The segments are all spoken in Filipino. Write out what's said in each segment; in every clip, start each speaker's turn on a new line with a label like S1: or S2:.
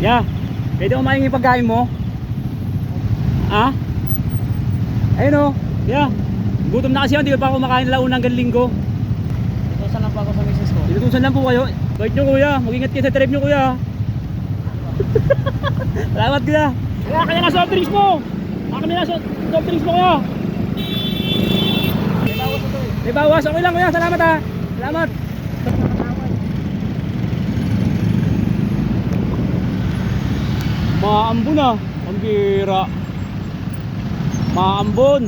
S1: Yeah. Pwede ko mahingi pagkain mo? Ha? Ayun o. Yeah. Gutom na kasi ako, hindi pa ako makain launa hanggang linggo.
S2: Ito saan lang pa ako sa misis ko.
S1: Tinutusan lang po kayo. Bait nyo kuya. Mag-ingat kayo sa trip nyo kuya. Salamat kuya. Kaya kaya na soft drinks mo. Akin na soft drinks mo kuya.
S2: May bawas ito eh.
S1: May bawas. Okay lang kuya. Salamat ha. Salamat. Maambon na. Ang bira. Maambon.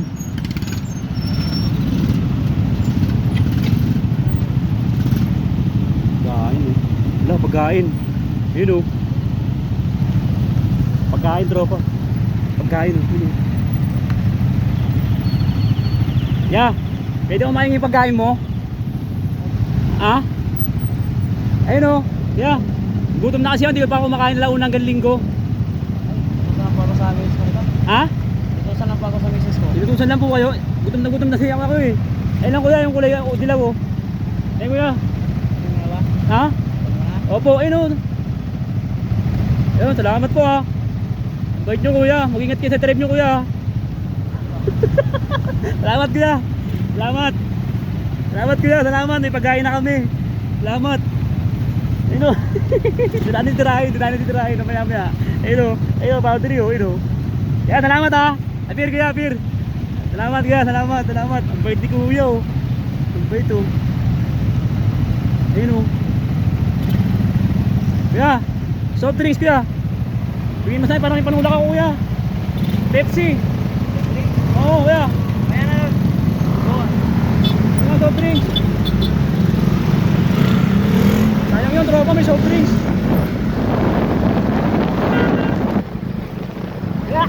S1: Pagkain eh. Wala, pagkain. Yun oh. Pagkain, tropa. Pagkain. Yun oh. Yeah. Pwede ko mahingi pagkain mo? Ha? Ayun oh. Yeah. Gutom na kasi ako, hindi ko pa ako makain launa hanggang linggo.
S2: Ito saan lang pa ako sa misis ko. Ito.
S1: Ha?
S2: Ito saan lang pa ako sa misis ko.
S1: Tinutusan lang po kayo. Gutom na gutom na siya ako eh. Ayun lang kuya, yung kulay o dilaw oh. Ayun kuya. Ha?
S2: Na.
S1: Opo, ayun oh. Ayun, salamat po ha. Ang Bait nyo kuya. Mag-ingat kayo sa trip nyo kuya. salamat kuya. Salamat. Salamat kuya. Salamat. May pagkain na kami. Salamat. Ayun oh. Dinanin tirahin. Dinanin tirahin. Namaya maya. Ayun oh. Ayun oh. Boundary oh. Ayun oh. Kaya salamat ha. Apir kuya. Apir. Salamat kuya. Salamat. Salamat. Ang bait ni kuya oh. Ang bait oh. Ayun oh. Kuya, soft drinks kuya. Bigyan mo sa'yo, parang may panula ka kuya. Pepsi. Oo kuya.
S2: Ayan na.
S1: Oo. Kuya, soft drinks. Sayang yun, tropa, may soft drinks.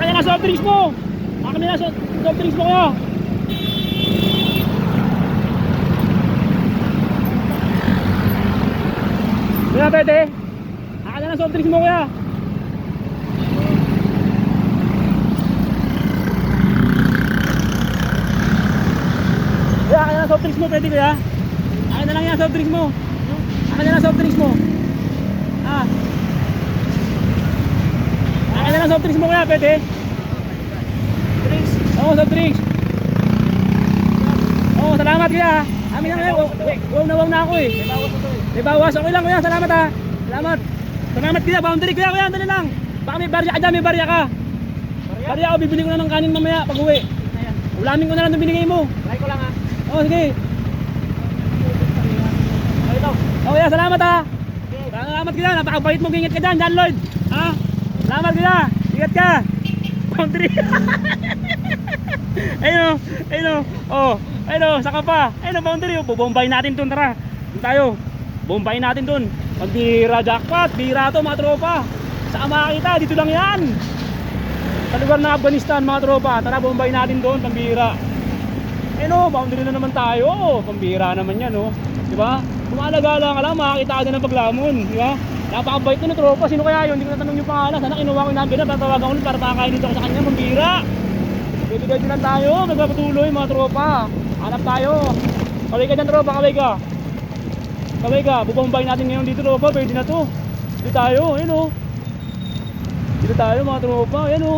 S1: Kaya na soft drinks mo. Akin na soft drinks mo kuya. Kuya, pwede? Akin na soft drinks mo kuya. Kuya, akin na soft drinks mo, pwede kuya? Akin na lang yan, soft drinks mo. Akin na lang soft drinks mo. Ah. Akin na lang soft drinks mo kuya, pwede? Oo, soft drinks. Oo, salamat kuya. Amin na ngayon, wow na wow na ako eh.
S2: May bawas ito eh.
S1: May bawas, okay lang kuya, salamat ha. Salamat. Salamat kuya, boundary kuya, kuya, dali lang. Baka may barya ka dyan, may barya ka.
S2: Barya?
S1: Barya ako, bibili ko na ng kanin mamaya pag uwi. Ulamin ko na lang itong binigay mo.
S2: Try ko lang ha.
S1: Oo, sige.
S2: Oh,
S1: kuya, salamat ha. Salamat kuya, napakabait mo, ingat ka dyan, John Lloyd. Ha? Salamat kuya, ingat ka. Boundary. ayun ayun. Oh, ayun o, saka pa. Ayun o, boundary o. Bubombayin natin dun, tara. Tayo. Bombayin natin dun. Magbira jackpot, bira to mga tropa. Saan makakita? Dito lang yan. Sa lugar ng Afghanistan mga tropa. Tara, bombayin natin doon, pambira. Ayun o, boundary na naman tayo. Pambira naman yan o. Di ba? Kumalaga-ala ka lang, makakita ka din ng paglamon. Di ba? Napakabait ko na tropa. Sino kaya yun? Hindi ko natanong yung pangalan. Sana kinuha ko yung number na. Tatawagan ko ulit para makakain dito ako sa kanya. Pambira. Pwede lang tayo. Magpapatuloy mga tropa. Hanap tayo. Kaway ka dyan tropa. Kaway ka. Kaway ka. Bubombayin natin ngayon dito tropa. Pwede na to. Dito tayo. Ayun o. Dito tayo mga tropa. Ayan o.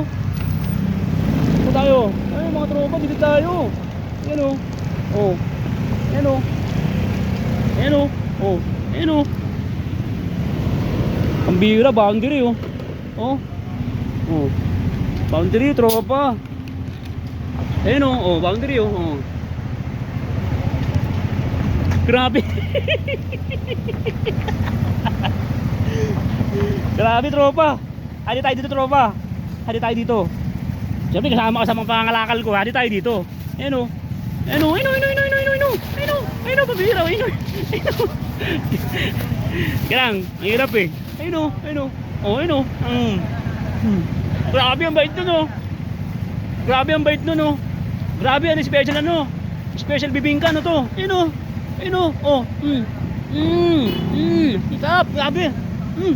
S1: Dito tayo. Ayun mga tropa. Dito tayo. Ayan o. Oh. Ayan o. Ayan o. Oh. Ayan o. Ang bira. Boundary o. Oh. Oh. Boundary tropa. Ayan o, oh, oh, boundary o. Oh, oh. Grabe. Grabe tropa. Hadi tayo dito tropa. Hadi tayo dito. Siyempre kasama ka sa mga pangalakal ko. Hadi tayo dito. Ayan o. Ayan o, ayan o, ayan o, ayan o, ayan o, ayan o, ayan o, pabira, ayan o, ayan o. Kailang, ang hirap eh. Ayan o, ayan o. Oh, ayan o. Mm. Grabe ang bait nun o. Grabe ang bait nun oh. Grabe ano special ano. Special bibingka ano to. Ayan o. Ayan o. Oh. Mm. Mm. Mm. Ikap. Grabe. Mm.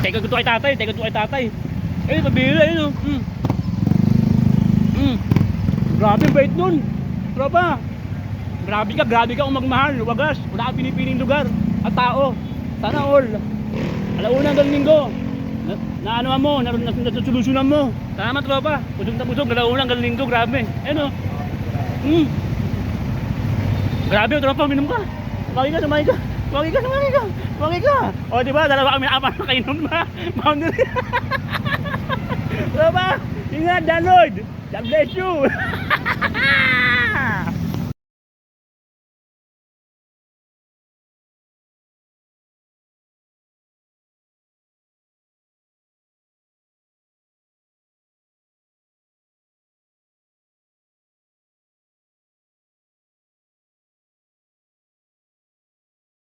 S1: Teka ko to kay tatay, teka ko kay tatay. Eh, pabira yun oh. Mm. Mm. Grabe bait nun. Tropa. Grabe ka, grabe ka kung magmahal. Wagas. Wala pinipiling lugar. At tao. Sana all. Alauna hanggang linggo. Na, na ano mo, na, na, na, nasolusyonan mo. Tama tropa. Busog na busog, alauna hanggang linggo, grabe. Ano? Hmm. Grabe, tropa, minum ka. Sumagi ka, sumagi ka. Sumagi ka, sumagi ka. Sumagi ka. O, di ba, dalawa kami apat na kainom na. Boundary. tropa, ingat, Dan Lloyd. God bless you.